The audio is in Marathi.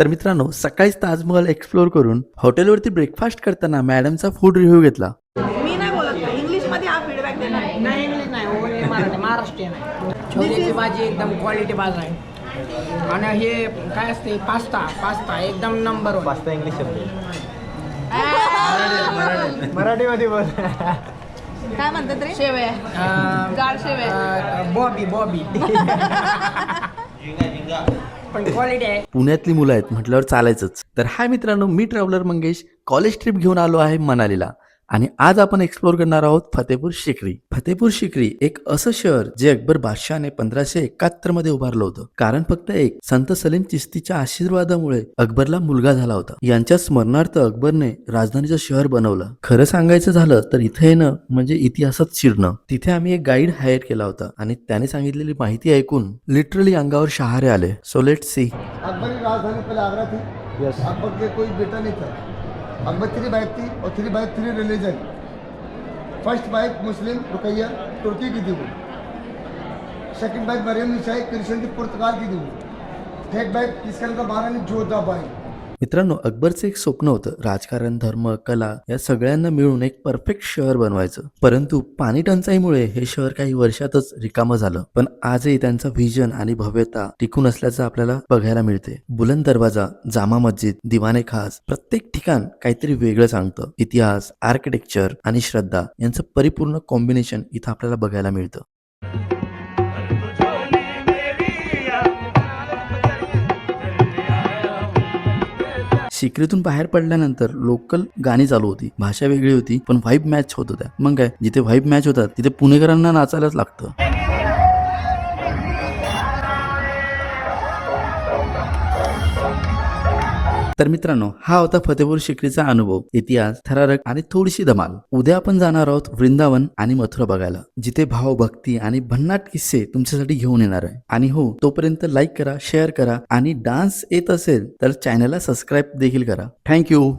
तर मित्रांनो सकाळीच ताजमहल एक्सप्लोर करून हॉटेलवरती ब्रेकफास्ट करताना मॅडमचा फूड रिव्ह्यू घेतला. मी नाही बोलत इंग्लिशमध्ये हा फीडबॅक देणार आहे. नाही इंग्लिश नाही. ओनली मराठी. महाराष्ट्रीयन आहे छोलेची भाजी एकदम क्वालिटी बाज आहे. आणि हे काय असते? पास्ता. पास्ता एकदम नंबर वन पास्ता इंग्लिश मराठीमध्ये बोल. काय म्हणतात रे? शेवया. जाड शेवया. बॉबी बॉबी. पण क्वालिटी आहे. पुण्यातली मुलं आहेत म्हटल्यावर चालायचंच. तर हाय मित्रांनो मी ट्रॅव्हलर मंगेश. कॉलेज ट्रिप घेऊन आलो आहे मनालीला. आणि आज आपण एक्सप्लोर करणार आहोत फतेपूर शिकरी. फतेपूर शिकरी एक असं शहर जे अकबर बादशहाने पंधराशे एकाहत्तरमध्ये उभारलं होतं. कारण फक्त एक संत सलीम चिस्तीच्या आशीर्वादामुळे अकबरला मुलगा झाला होता. यांच्या स्मरणार्थ अकबरने राजधानीचं शहर बनवलं. खरं सांगायचं झालं तर इथे येणं म्हणजे इतिहासात शिरणं. तिथे आम्ही एक गाईड हायर केला होता आणि त्याने सांगितलेली माहिती ऐकून लिटरली अंगावर शहारे आले. सो लेट सी अकबर राजधानी पहले आगरा थी. अकबर के कोई बेटा नहीं था अकबर थ्री बाइक थी और three bike three religion. First bike Muslim Rukaiya, तुर्की की थी वो। सेकंड बाइक मरियम निशाई क्रिश्चियन थी पुर्तगाल की थी वो। थर्ड बाइक जिसका नाम था महारानी जोधाबाई मित्रांनो अकबरचं एक स्वप्न होतं. राजकारण धर्म कला या सगळ्यांना मिळून एक परफेक्ट शहर बनवायचं. परंतु पाणी टंचाईमुळे हे शहर काही वर्षातच रिकामं झालं. पण आजही त्यांचा व्हिजन आणि भव्यता टिकून असल्याचं आपल्याला बघायला मिळते बुलंद दरवाजा जामा मस्जिद दिवाने खास प्रत्येक ठिकाण काहीतरी वेगळं सांगतं. इतिहास आर्किटेक्चर आणि श्रद्धा यांचं परिपूर्ण कॉम्बिनेशन इथं आपल्याला बघायला मिळतं. सिक्रीतून बाहेर पडल्यानंतर लोकल गाणी चालू होती. भाषा वेगळी होती पण व्हाईब मॅच होत होत्या. मग काय जिथे व्हाईब मॅच होतात तिथे पुणेकरांना नाचायलाच लागतं. तर मित्रांनो हा होता फतेपूर शिकरीचा अनुभव इतिहास थरारक आणि थोडीशी धमाल. उद्या आपण जाणार आहोत वृंदावन आणि मथुरा बघायला जिथे भाव भक्ती आणि भन्नाट किस्से तुमच्यासाठी घेऊन येणार आहे. आणि हो तोपर्यंत लाईक करा शेअर करा आणि डान्स येत असेल तर चॅनलला सबस्क्राईब देखील करा. थँक्यू